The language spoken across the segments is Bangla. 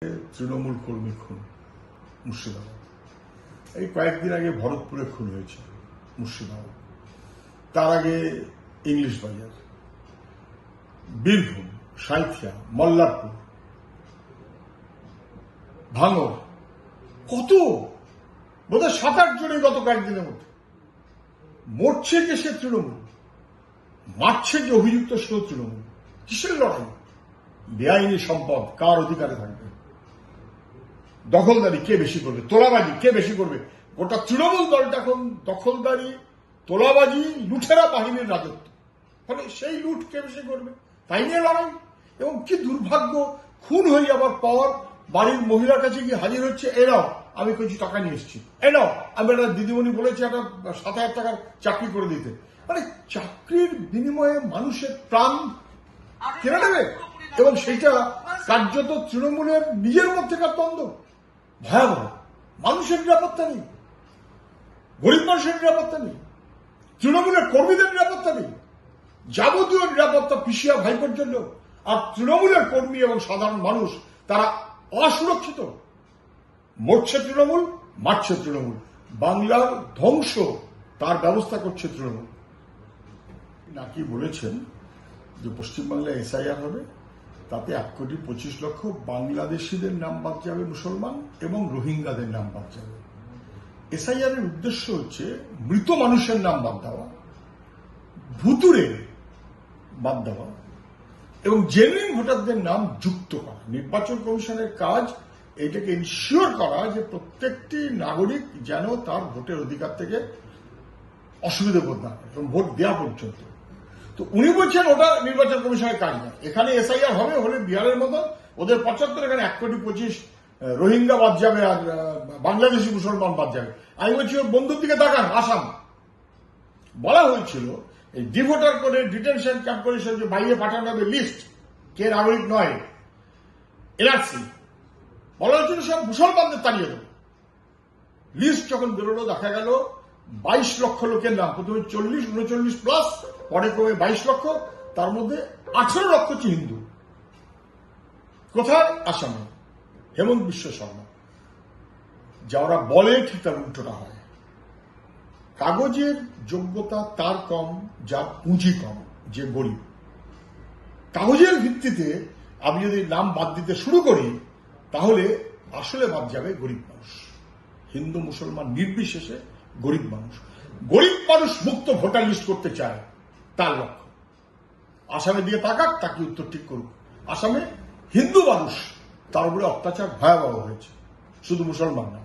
তৃণমূল কর্মী খুন, মুর্শিদাবাদ। এই কয়েকদিন আগে ভরতপুরে খুন হয়েছে মুর্শিদাবাদ। তার আগে ইংলিশ বাজার, বীরভূম সাঁথিয়া মল্লারপুর ভাঙর কত? বোধহয় সাত আট জনই গত কয়েকদিনের মধ্যে। মরছে যে সে তৃণমূল? মারছে যে অভিযুক্ত সেও তৃণমূল? কিসের লড়াই? বেআইনি সম্পদ কার অধিকারে থাকবে? দখলদারি কে বেশি করবে? তোলাবাজি কে বেশি করবে? গোটা তৃণমূল দলটা এখন দখলদারি, তোলাবাজি, লুঠেরা বাহিনীর রাজত্ব। ফলে সেই লুট কে বেশি করবে? তাই নিয়ে লড়াই। এবং কি দুর্ভাগ্য, খুন হয়ে যাবার পর বাড়ির মহিলার কাছে গিয়ে হাজির হচ্ছে এরাও আমি কিছু টাকা নিয়ে এসেছি। এনাও আমি একটা দিদিমণি বলেছি একটা সাত হাজার টাকার চাকরি করে দিতে। মানে চাকরির বিনিময়ে মানুষের প্রাণ কেনা নেবে। এবং সেটা কার্যত তৃণমূলের নিজের মধ্যেকার দ্বন্দ্ব। ভয়াবহ। মানুষের নিরাপত্তা নেই। গরিব মানুষের নিরাপত্তা নেই। তৃণমূলের কর্মীদের নিরাপত্তা নেই। যাবতীয় নিরাপত্তা পিসিয়া ভাই পর্যন্ত আর তৃণমূলের কর্মী এবং সাধারণ মানুষ, তারা অসুরক্ষিত। মরছে তৃণমূল, মারছে তৃণমূল। বাংলার ধ্বংস, তার ব্যবস্থা করছে তৃণমূল। নাকি বলেছেন যে পশ্চিমবাংলায় এসআইআর হবে? তাতে এক কোটি পঁচিশ লক্ষ বাংলাদেশিদের নাম বাদ যাবে মুসলমান এবং রোহিঙ্গাদের নাম বাদ যাবে। এসআইআর এর উদ্দেশ্য হচ্ছে মৃত মানুষের নাম বাদ দেওয়া ভুতুরে বাদ দেওয়া এবং জেনুইন ভোটারদের নাম যুক্ত করা। নির্বাচন কমিশনের কাজ এটাকে ইনশিওর করা যে প্রত্যেকটি নাগরিক যেন তার ভোটের অধিকার থেকে অসুবিধা বোধ না এবং ভোট দেওয়া পর্যন্ত। তো উনি বলছেন ওটা নির্বাচন কমিশনের কাজ না এখানে এসআইআর হবে, হলে বিহারের মতো ওদের পঁচাত্তর, এখানে এক কোটি পঁচিশ রোহিঙ্গা বাদ যাবে আর বাংলাদেশি মুসলমান বাদ যাবে। আমি বলছি বন্ধুর দিকে তাকান, আসাম। বলা হয়েছিল, এই ডিভোটার করে ডিটেনশন ক্যাম্প করে সে যে বাইরে পাঠানো হবে লিস্ট, কে নাগরিক নয়, এনআরসি। বলা হয়েছিল সব মুসলমানদের তাড়িয়ে দেবে। লিস্ট যখন বেরোলো, দেখা গেল, বাইশ লক্ষ লোকের নাম, প্রথমে চল্লিশ, উনচল্লিশ প্লাস পরে কমে বাইশ লক্ষ, তার মধ্যে আঠেরো লক্ষ হচ্ছে হিন্দু। কোথায়? আসামে। হেমন্ত বিশ্ব শর্মা। যা ওরা বলে ঠিক তার উল্টোটা হয়। কাগজের যোগ্যতা তার কম যার পুঁজি কম, যে গরিব। কাগজের ভিত্তিতে আমি যদি নাম বাদ দিতে শুরু করি, তাহলে আসলে বাদ যাবে গরিব মানুষ। হিন্দু, মুসলমান, নির্বিশেষে গরিব মানুষ। গরিব মানুষ মুক্ত ভোটার লিস্ট করতে চায়। তার লক্ষ্য আসামে দিয়ে তাকাক, তাকে উত্তর ঠিক করুক। আসামে হিন্দু মানুষ, তার উপরে অত্যাচার ভয়াবহ হয়েছে। শুধু মুসলমান না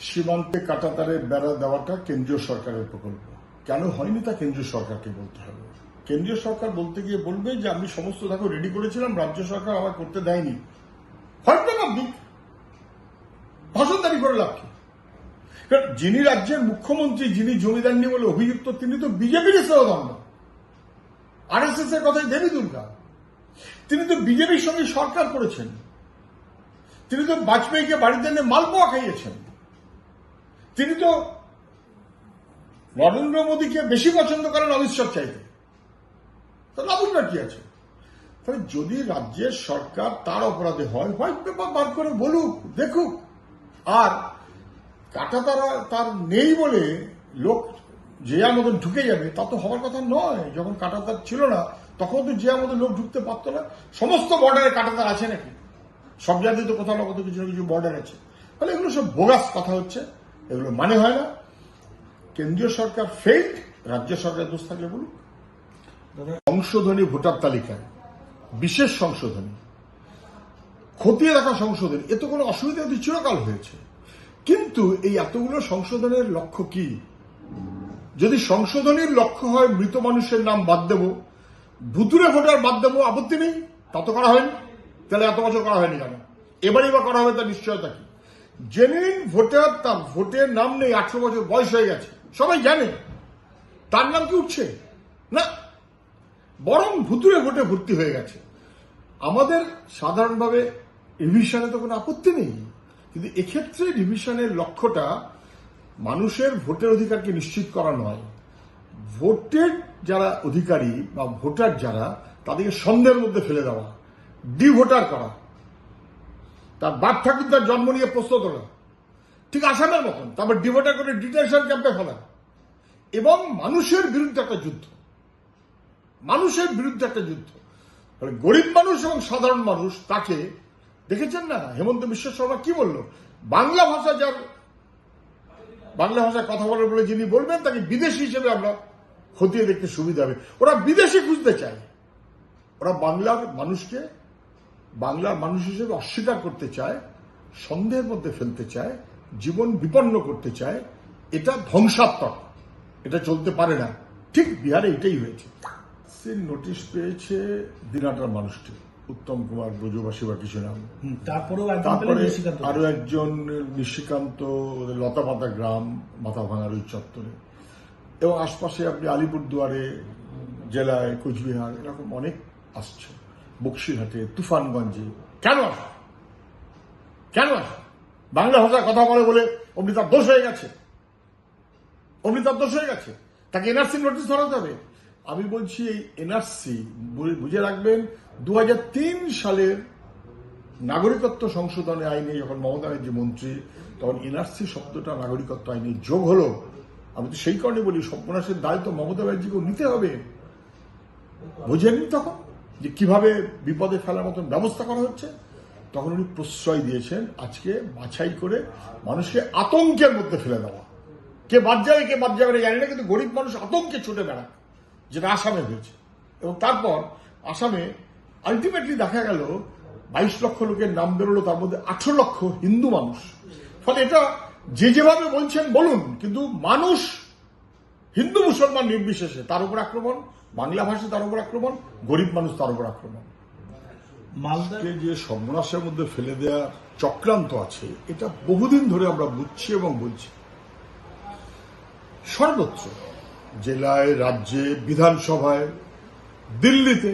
সীমান্তে কাটাতারে বেড়া দেওয়াটা কেন্দ্রীয় সরকারের প্রকল্প। কেন হয়নি তা কেন্দ্রীয় সরকারকে বলতে হবে। কেন্দ্রীয় সরকার বলতে গিয়ে বলবে যে, আমি সমস্ত দেখো রেডি করেছিলাম, রাজ্য সরকার আমার করতে দেয়নি। হয়তো আপনি ভাষণদারি করে লাভ কি? যিনি রাজ্যের মুখ্যমন্ত্রী, যিনি জমিদার নিয়ে বলে অভিযুক্ত, তিনি তো বিজেপির সহদণ্ড আর এস এস এর কথাই দেবী দুর্গা। তিনি তো বিজেপির সঙ্গে সরকার করেছেন। তিনি তো বাজপেয়ীকে বাড়িতে এনে মালপোয়া খাইয়েছেন। তিনি তো নরেন্দ্র মোদীকে বেশি পছন্দ করেন অমিত শাহ চাইতে। তো লাবুন্নার কি আছে? তবে যদি রাজ্যের সরকার তার অপরাধে হয় হোয়াইট পেপার বার করে বলুক, দেখুক। আর কাটা তারা তার নেই বলে লোক যে মতন ঢুকে যাবে তা তো হওয়ার কথা নয়। যখন কাটাতার ছিল না তখন তো যে আমাদের লোক ঢুকতে পারতো না। সমস্ত বর্ডারে কাটাতার আছে নাকি? সব জায়গায় তো কোথাও না কোথাও কিছু না কিছু বর্ডার আছে। তাহলে এগুলো সব বোগাস কথা হচ্ছে। এগুলো মানে হয় না। কেন্দ্রীয় সরকার ফেল্ড রাজ্য সরকার দোষ থাকলে বলুক। সংশোধনী ভোটার তালিকায় বিশেষ সংশোধনী খতিয়ে রাখা সংশোধন এ তো কোনো অসুবিধা চিরকাল হয়েছে। কিন্তু এই এতগুলো সংশোধনের লক্ষ্য কি? যদি সংশোধনের লক্ষ্য হয়, মৃত মানুষের নাম বাদ দেব ভুতুরে ভোটার বাদ দেবো, আপত্তি নেই, তা তো করা হয়নি। তাহলে এত বছর করা হয়নি কেন? এবারই বা করা হবে তার নিশ্চয়তা কি? জেনুইন ভোটার, তার ভোটের নাম নেই, আঠারো বছর বয়স হয়ে গেছে। সবাই জানে। তার নাম কি উঠছে? না। বরং ভুতুরে ভোটে ভর্তি হয়ে গেছে। আমাদের সাধারণভাবে রিভিশনে তো কোনো আপত্তি নেই। কিন্তু এক্ষেত্রে ডিভিশনের লক্ষ্যটা মানুষের ভোটের অধিকারকে নিশ্চিত করা নয়। ভোটের যারা অধিকারী বা ভোটার যারা, তাদেরকে সন্দেহের মধ্যে ফেলে দেওয়া, ডিভোটার করা। তার বাপ ঠাকুর তার জন্ম নিয়ে প্রশ্ন তোলা। ঠিক আসামের মতন, তারপর ডিভোটার করে ডিটেনশন ক্যাম্পে ফেলা। এবং মানুষের বিরুদ্ধে একটা যুদ্ধ। মানুষের বিরুদ্ধে একটা যুদ্ধ। গরিব মানুষ এবং সাধারণ মানুষ তাকে দেখেছেন না? হেমন্ত বিশ্ব শর্মা কি বলল? বাংলা ভাষা যার বাংলা ভাষায় কথা বলার বলে যিনি বলবেন, তাকে বিদেশি হিসেবে আমরা খতিয়ে দেখতে সুবিধা হবে। ওরা বিদেশি খুঁজতে চায়। ওরা বাংলার মানুষকে, বাংলার মানুষ হিসেবে অস্বীকার করতে চায়, সন্দেহের মধ্যে ফেলতে চায়, জীবন বিপন্ন করতে চায়। এটা ধ্বংসাত্মক। এটা চলতে পারে না। ঠিক বিহারে এটাই হয়েছে। সে নোটিশ পেয়েছে দিনাটার মানুষটি। উত্তম কুমার ব্রজবাসী বা কিছু নাম। তারপরেও তারপরে আরও একজন নিশিকান্ত ওদের লতাপাতা গ্রাম মাথা ভাঙার ওই চত্বরে। এবং আশপাশে আপনি আলিপুরদুয়ারে জেলায় কোচবিহার এরকম অনেক আসছে। বক্সিরহাটে তুফানগঞ্জে। কেন আসে? কেন আসে? বাংলা ভাষায় কথা বলে বলে অমনি তার দোষ হয়ে গেছে। অমনি তার দোষ হয়ে গেছে। তাকে এনআরসি নোটিশ ধরাতে হবে। আমি বলছি এই এনআরসি বুঝে রাখবেন দু সালের নাগরিকত্ব সংশোধনী আইনে যখন মমতা ব্যানার্জি মন্ত্রী, তখন এনআরসি শব্দটা নাগরিকত্ব আইনে যোগ হলো। আমি তো সেই কারণে বলি, সর্বনাশের দায় তো মমতা ব্যানার্জিকেও নিতে হবে। বোঝেননি তখন যে কীভাবে বিপদে ফেলার মতন ব্যবস্থা করা হচ্ছে? তখন উনি প্রশ্রয় দিয়েছেন আজকে বাছাই করে মানুষকে আতঙ্কের মধ্যে ফেলে দেওয়া। কে বাদ যাবে, কে বাদ যাবে জানি না, কিন্তু গরিব মানুষ আতঙ্কে ছুটে বেড়ায়, যেটা আসামে হয়েছে। এবং তারপর আসামে আলটিমেটলি দেখা গেল বাইশ লক্ষ লোকের নাম বেরোলো তার মধ্যে আঠারো লক্ষ হিন্দু মানুষ। ফলে এটা যে যেভাবে বলছেন বলুন কিন্তু মানুষ হিন্দু মুসলমান নির্বিশেষে তার উপর আক্রমণ বাংলা ভাষা তার উপর আক্রমণ গরিব মানুষ তার উপর আক্রমণ। মালদার আজকে যে সর্বনাশের মধ্যে ফেলে দেওয়ার চক্রান্ত আছে এটা বহুদিন ধরে আমরা বুঝছি এবং বলছি। সর্বত্র জেলায় রাজ্যে বিধানসভায় দিল্লিতে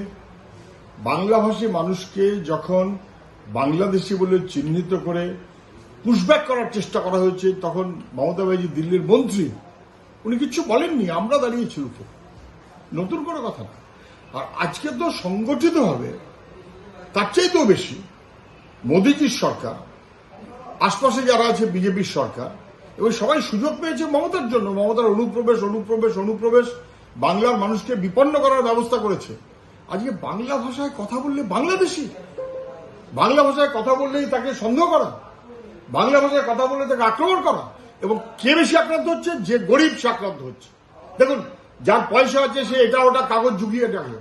বাংলাভাষী মানুষকে যখন বাংলাদেশি বলে চিহ্নিত করে পুশব্যাক করার চেষ্টা করা হয়েছে, তখন মমতা ব্যানার্জি দিল্লির মন্ত্রী, উনি কিছু বলেননি, আমরা দাঁড়িয়েছি রুখে। নতুন কোনো কথা না আর আজকে তো সংগঠিত হবে, তার চাইতেও বেশি মোদীজির সরকার, আশপাশে যারা আছে বিজেপির সরকার, এবং সবাই সুযোগ পেয়েছে মমতার জন্য। মমতার অনুপ্রবেশ অনুপ্রবেশ অনুপ্রবেশ বাংলার মানুষকে বিপন্ন করার ব্যবস্থা করেছে। আজকে বাংলা ভাষায় কথা বললে বাংলাদেশি। বাংলা ভাষায় কথা বললেই তাকে সন্দেহ করা। বাংলা ভাষায় কথা বললে তাকে আক্রমণ করা। এবং কে বেশি আক্রান্ত হচ্ছে? যে গরিব সে আক্রান্ত হচ্ছে। দেখুন, যার পয়সা আছে সে এটা ওটা কাগজ ঝুঁকিয়ে রাখল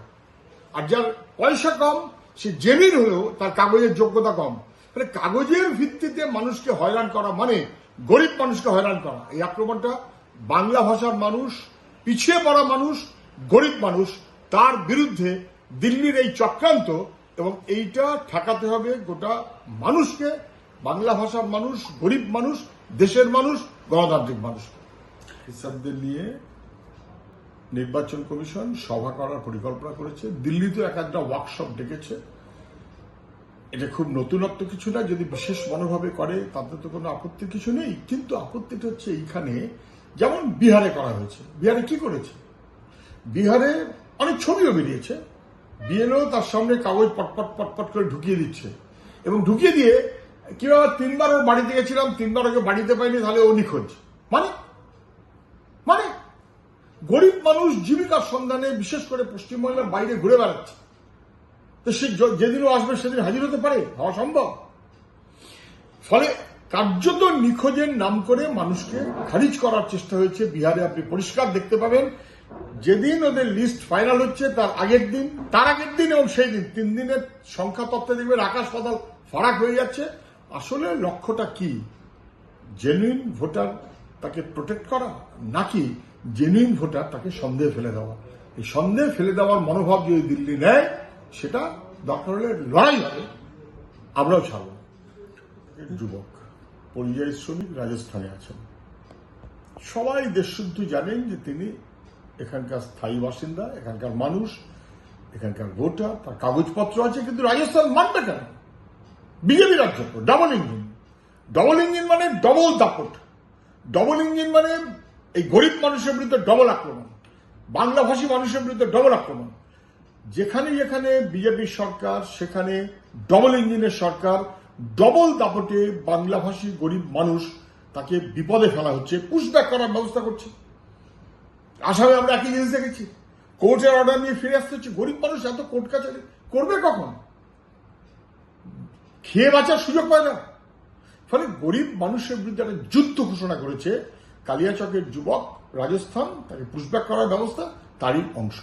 আর যার পয়সা কম, সে জেমিন হলেও তার কাগজের যোগ্যতা কম। মানে কাগজের ভিত্তিতে মানুষকে হয়রান করা মানে গরিব মানুষকে হয়রান করা। এই আক্রমণটা বাংলা ভাষার মানুষ, পিছিয়ে পড়া মানুষ, গরিব মানুষ, তার বিরুদ্ধে দিল্লির এই চক্রান্ত এবং এইটা ঠেকাতে হবে গোটা মানুষকে, বাংলা ভাষার মানুষ, গরিব মানুষ, দেশের মানুষ, গণতান্ত্রিক মানুষ হিসাবদের নিয়ে নির্বাচন কমিশন সভা করার পরিকল্পনা করেছে। দিল্লিতে এক একটা ওয়ার্কশপ ডেকেছে। এটা খুব নতুনত্ব কিছু না, যদি বিশেষ মনোভাবে করে, তাতে তো কোনো আপত্তির কিছু নেই। কিন্তু আপত্তিটা হচ্ছে এইখানে, যেমন বিহারে করা হয়েছে। বিহারে কি করেছে? বিহারে অনেক ছবিও বেরিয়েছে। বিএলও তার সামনে কাগজ পটপট পটপট করে ঢুকিয়ে দিচ্ছে। এবং ঢুকিয়ে দিয়ে কীভাবে তিনবার ও বাড়িতে গেছিলাম, তিনবার ওকে বাড়িতে পাইনি, তাহলে ও নিখোঁজ। মানে? মানে? গরিব মানুষ জীবিকার সন্ধানে, বিশেষ করে পশ্চিমবাংলার বাইরে ঘুরে বেড়াচ্ছে। তো সে যেদিনও আসবে, সেদিন হাজির হতে পারে? হওয়া সম্ভব। ফলে কার্যত নিখোঁজের নাম করে মানুষকে খারিজ করার চেষ্টা হয়েছে। বিহারে আপনি পরিষ্কার দেখতে পাবেন। যেদিন ওদের লিস্ট ফাইনাল হচ্ছে, তার আগের দিন, তার আগের দিন এবং সেই দিন, তিন দিনের সংখ্যা তত্ত্বে দেখবেন, আকাশ পাতাল ফারাক হয়ে যাচ্ছে। আসলে লক্ষ্যটা কি? জেনুইন ভোটার তাকে প্রোটেক্ট করা, নাকি জেনুইন ভোটার তাকে সন্দেহে ফেলে দেওয়া? এই সন্দেহে ফেলে দেওয়ার মনোভাব যদি দিল্লি নেয়, সেটা দরকার হলে লড়াই হবে। আমরাও ছাড়ব। যুবক, পরিযায়ী শ্রমিক রাজস্থানে আছেন। সবাই দেশশুদ্ধ জানেন যে তিনি এখানকার স্থায়ী বাসিন্দা, এখানকার মানুষ, এখানকার ভোটার, তার কাগজপত্র আছে, কিন্তু রাজস্থান মানবে কেন? বিজেপি রাজ্য ডাবল ইঞ্জিন ডবল ইঞ্জিন মানে ডবল দাপট। ডবল ইঞ্জিন মানে এই গরিব মানুষের বিরুদ্ধে ডবল আক্রমণ, বাংলাভাষী মানুষের বিরুদ্ধে ডবল আক্রমণ। যেখানে যেখানে বিজেপির সরকার, সেখানে ডবল ইঞ্জিনের সরকার ডবল দাপটে বাংলাভাষী গরিব মানুষ তাকে বিপদে ফেলা হচ্ছে পুশব্যাক করার ব্যবস্থা করছে। আসামে আমরা একই জিনিস দেখেছি। কোর্টের অর্ডার নিয়ে ফিরে আসতে হচ্ছে। গরিব মানুষ এত কোর্ট কাছারি করবে কখন? খেয়ে বাঁচার সুযোগ পায় না। ফলে গরিব মানুষের বিরুদ্ধে একটা যুদ্ধ ঘোষণা করেছে কালিয়াচকের যুবক রাজস্থান। তাকে পুষব্যাক করার ব্যবস্থা, তারই অংশ।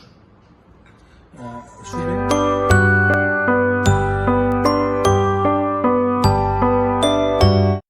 শুনলেন